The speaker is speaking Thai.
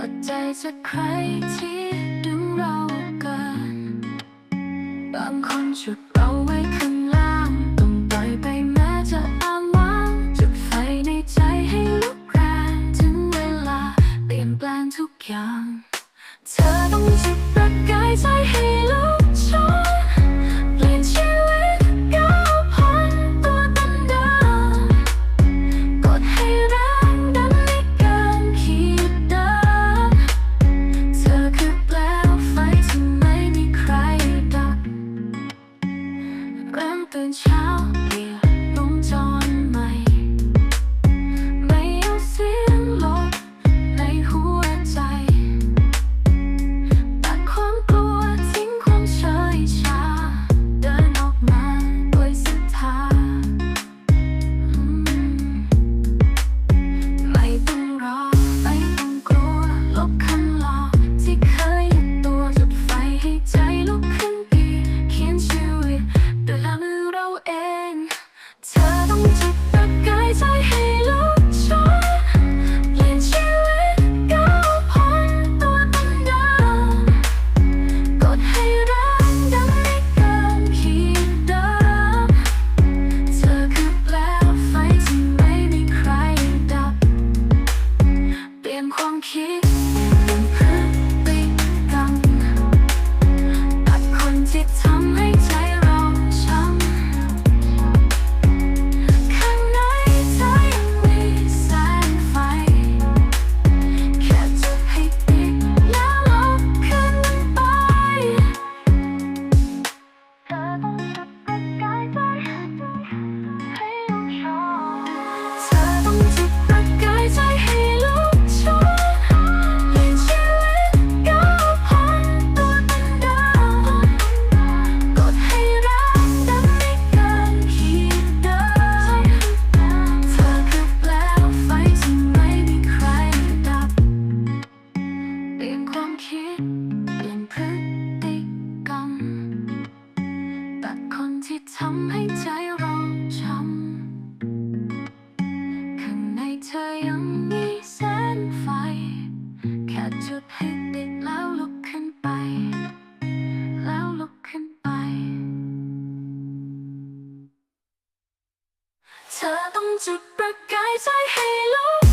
ต่อใจจากใครที่ดึงเราเกิน บางคนฉุดเราไว้ข้างล่าง ต้องปล่อยไปแม้จะอ้างว้างจุดไฟในใจให้ลุกแรงถึงเวลา เปลี่ยนแปลงทุกอย่าง เธอต้องจุด ทำให้ใจเราช้ำข้างในเธอยังมีแสงไฟ แค่จุดให้ติดแล้วลุกขึ้นไป แล้วลุกขึ้นไป เธอต้องจุดประกายใจให้โลก